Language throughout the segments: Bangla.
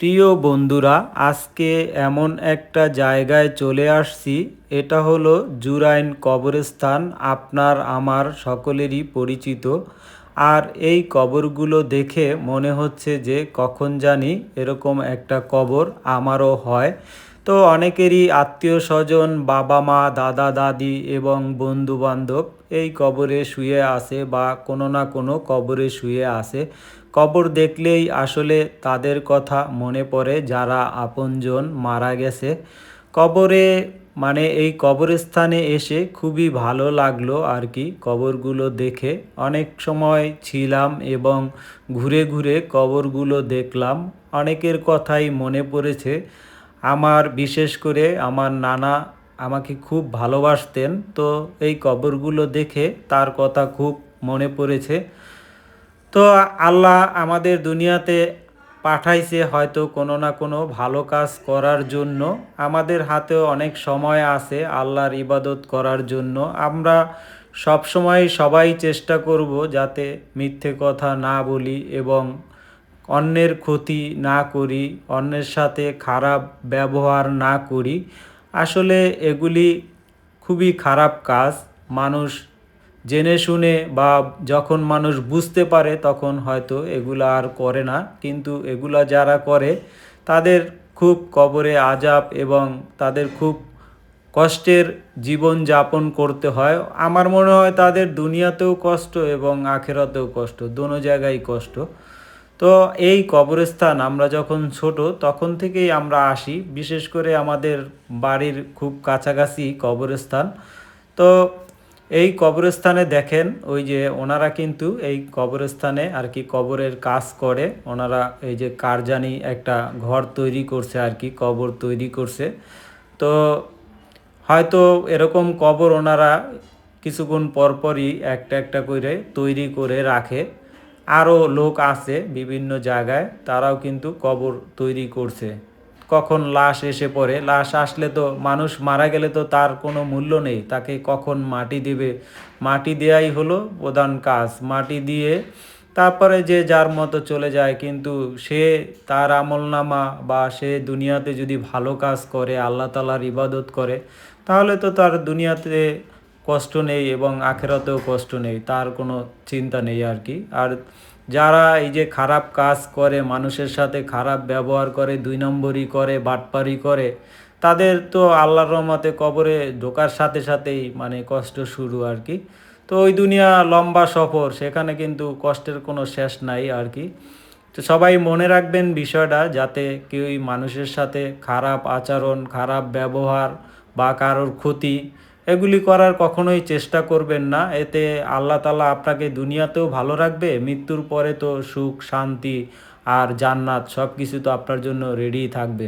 প্রিয় বন্ধুরা, আজকে এমন একটা জায়গায় চলে আসছি। এটা হলো জুরাইন কবরস্থান, আপনার, আমার সকলেরই পরিচিত। আর এই কবরগুলো দেখে মনে হচ্ছে যে কখন জানি এরকম একটা কবর আমারও হয়। তো অনেকেরই আত্মীয় স্বজন, বাবা মা, দাদা, দাদি এবং বন্ধু বান্ধব এই কবরে শুয়ে আছে বা কোনো না কোনো কবরে শুয়ে আছে। কবর দেখলেই আসলে তাদের কথা মনে পড়ে যারা আপনজন মারা গেছে। কবরে মানে এই কবরস্থানে এসে খুবই ভালো লাগল আর কি কবরগুলো দেখে। অনেক সময় ছিলাম এবং ঘুরে ঘুরে কবরগুলো দেখলাম। অনেকের কথাই মনে পড়েছে। আমার, বিশেষ করে আমার নানা আমাকে খুব ভালোবাসতেন, তো এই কবরগুলো দেখে তার কথা খুব মনে পড়েছে। তো আল্লাহ আমাদের দুনিয়াতে পাঠাইছে হয়তো কোনো না কোনো ভালো কাজ করার জন্য। আমাদের হাতেও অনেক সময় আছে আল্লাহর ইবাদত করার জন্য। আমরা সব সময় সবাই চেষ্টা করব যাতে মিথ্যে কথা না বলি এবং অন্যের ক্ষতি না করি, অন্যের সাথে খারাপ ব্যবহার না করি। আসলে এগুলি খুবই খারাপ কাজ। মানুষ জেনে শুনে বা যখন মানুষ বুঝতে পারে, তখন হয়তো এগুলা আর করে না। কিন্তু এগুলা যারা করে, তাদের খুব কবরে আজাব এবং তাদের খুব কষ্টের জীবন যাপন করতে হয়। আমার মনে হয় তাদের দুনিয়াতেও কষ্ট এবং আখেরাতেও কষ্ট, দোনো জায়গায় কষ্ট। তো এই কবরস্থান আমরা যখন ছোট, তখন থেকেই আমরা আসি। বিশেষ করে আমাদের বাড়ির খুব কাছাকাছি কবরস্থান। তো এই কবরস্থানে দেখেন, ওই যে ওনারা কিন্তু এই কবরস্থানে আর কি কবরের কাজ করে। ওনারা এই যে কারজানি একটা ঘর তৈরি করছে আর কি, কবর তৈরি করছে। তো হয়তো এরকম কবর ওনারা কিছুক্ষণ পরপরই একটা একটা করে তৈরি করে রাখে। আরও লোক আছে বিভিন্ন জায়গায়, তারাও কিন্তু কবর তৈরি করছে। কখন লাশ এসে পড়ে, লাশ আসলে তো মানুষ মারা গেলে তো তার কোনো মূল্য নেই, তাকে কখন মাটি দেবে? মাটি দেয়াই হলো প্রধান কাজ। মাটি দিয়ে তারপরে যে যার মতো চলে যায়, কিন্তু সে তার আমলনামা বা সে দুনিয়াতে যদি ভালো কাজ করে, আল্লাহ তালার ইবাদত করে, তাহলে তো তার দুনিয়াতে কষ্ট নেই এবং আখেরাতেও কষ্ট নেই, তার কোনো চিন্তা নেই আর কি। আর যারা এই যে খারাপ কাজ করে, মানুষের সাথে খারাপ ব্যবহার করে, দুই নম্বরই করে, বাটপারি করে, তাদের তো আল্লাহর রহমতে কবরে ঢোকার সাথে সাথেই মানে কষ্ট শুরু আর কি। তো ওই দুনিয়া লম্বা সফর, সেখানে কিন্তু কষ্টের কোনো শেষ নাই আর কি। তো সবাই মনে রাখবেন বিষয়টা, যাতে কেউই মানুষের সাথে খারাপ আচরণ, খারাপ ব্যবহার বা কারোর ক্ষতি এগুলি করার কখনোই চেষ্টা করবেন না। এতে আল্লাহ তালা আপনাকে দুনিয়াতেও ভালো রাখবে, মৃত্যুর পরে তো সুখ, শান্তি আর জান্নাত সব কিছু তো আপনার জন্য রেডি থাকবে।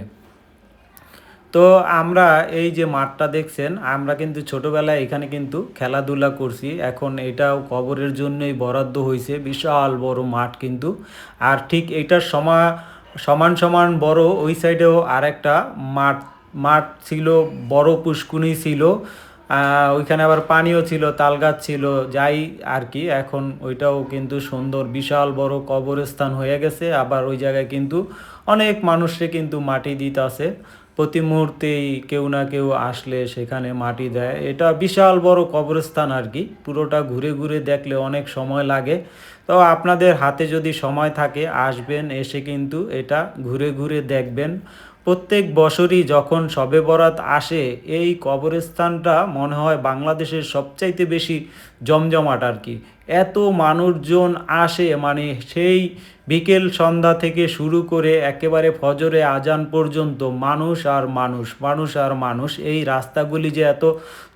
তো আমরা এই যে মাঠটা দেখছেন, আমরা কিন্তু ছোটোবেলায় এখানে কিন্তু খেলাধুলা করছি। এখন এটাও কবরের জন্যই বরাদ্দ হয়েছে বিশাল বড় মাঠ কিন্তু। আর ঠিক এটার সমা, সমান সমান বড় ওই সাইডেও আরেকটা মাঠ মাঠ ছিল, বড় পুষ্কুনি ছিল। ওইখানে আবার পানিও ছিল, তাল গাছ ছিল, যাই আর কি। এখন ওইটাও কিন্তু সুন্দর, বিশাল বড় কবরস্থান হয়ে গেছে। আবার ওই জায়গায় কিন্তু অনেক মানুষে কিন্তু মাটি দিতে আছে। প্রতি মুহূর্তেই কেউ না কেউ আসলে সেখানে মাটি দেয়। এটা বিশাল বড় কবরস্থান আর কি। পুরোটা ঘুরে ঘুরে দেখলে অনেক সময় লাগে। তো আপনাদের হাতে যদি সময় থাকে, আসবেন, এসে কিন্তু এটা ঘুরে ঘুরে দেখবেন। প্রত্যেক বছরই যখন শবে বরাত আসে, এই কবরস্থানটা মনে হয় বাংলাদেশের সবচাইতে বেশি জমজমাট আর কি। এত মানুষজন আসে মানে সেই বিকেল সন্ধ্যা থেকে শুরু করে একেবারে ফজরে আজান পর্যন্ত মানুষ আর মানুষ মানুষ আর মানুষ, এই রাস্তাগুলি যে এত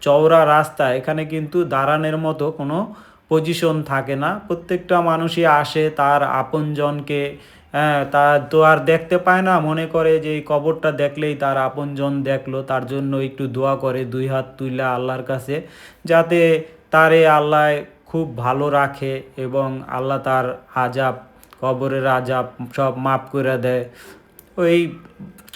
চওড়া রাস্তা, এখানে কিন্তু দাঁড়ানোর মতো কোনো পজিশন থাকে না। প্রত্যেকটা মানুষই আসে, তার আপনজনকে হ্যাঁ তা তো আর দেখতে পায় না। মনে করে যে এই কবরটা দেখলেই তার আপনজন দেখল। তার জন্য একটু দোয়া করে, দুই হাত তুইলা আল্লাহর কাছে, যাতে তারে আল্লাহ খুব ভালো রাখে এবং আল্লাহ তার আজাব, কবরের আজাব সব মাফ করে দেয়। ওই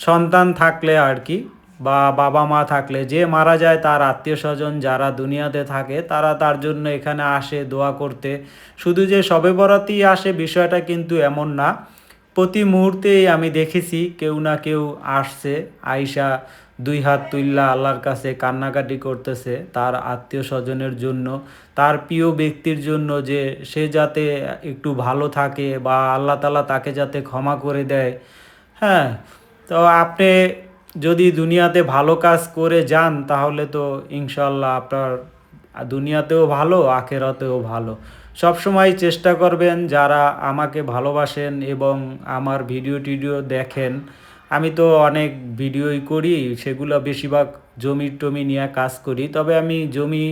সন্তান থাকলে আর কি, বা বাবা মা থাকলে, যে মারা যায় তার আত্মীয় স্বজন যারা দুনিয়াতে থাকে, তারা তার জন্য এখানে আসে দোয়া করতে। শুধু যে সবে বরাতেই আসে, বিষয়টা কিন্তু এমন না। প্রতি মুহূর্তেই আমি দেখেছি কেউ না কেউ আসছে। আয়সা দুই হাত তুল্লা আল্লাহর কাছে কান্নাকাটি করতেছে তার আত্মীয় স্বজনের জন্য, তার প্রিয় ব্যক্তির জন্য যে সে যাতে একটু ভালো থাকে বা আল্লাহ তালা তাকে যাতে ক্ষমা করে দেয়। হ্যাঁ তো আপনি যদি দুনিয়াতে ভালো কাজ করে যান তাহলে তো ইনশাল্লাহ আপনার দুনিয়াতেও ভালো, আখেরাতেও ভালো। সব সময় চেষ্টা করবেন যারা আমাকে ভালোবাসেন এবং আমার ভিডিও টিডিও দেখেন। আমি তো অনেক ভিডিওই করি, সেগুলো বেশিরভাগ জমি টমি নিয়ে কাজ করি। তবে আমি জমি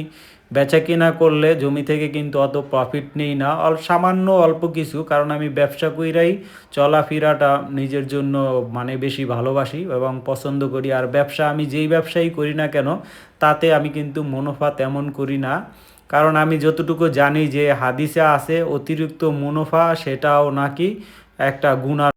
বেচা কিনা করলে জমি থেকে কিন্তু অত প্রফিট নেই না। অল, সামান্য অল্প কিছু, কারণ আমি ব্যবসা কইরাই চলাফেরাটা নিজের জন্য মানে বেশি ভালোবাসি এবং পছন্দ করি। আর ব্যবসা, আমি যেই ব্যবসাই করি না কেন, তাতে আমি কিন্তু মুনাফা তেমন করি না। কারণ আমি যতটুকু জানি যে হাদিসে আছে অতিরিক্ত মুনাফা সেটাও নাকি একটা গুণা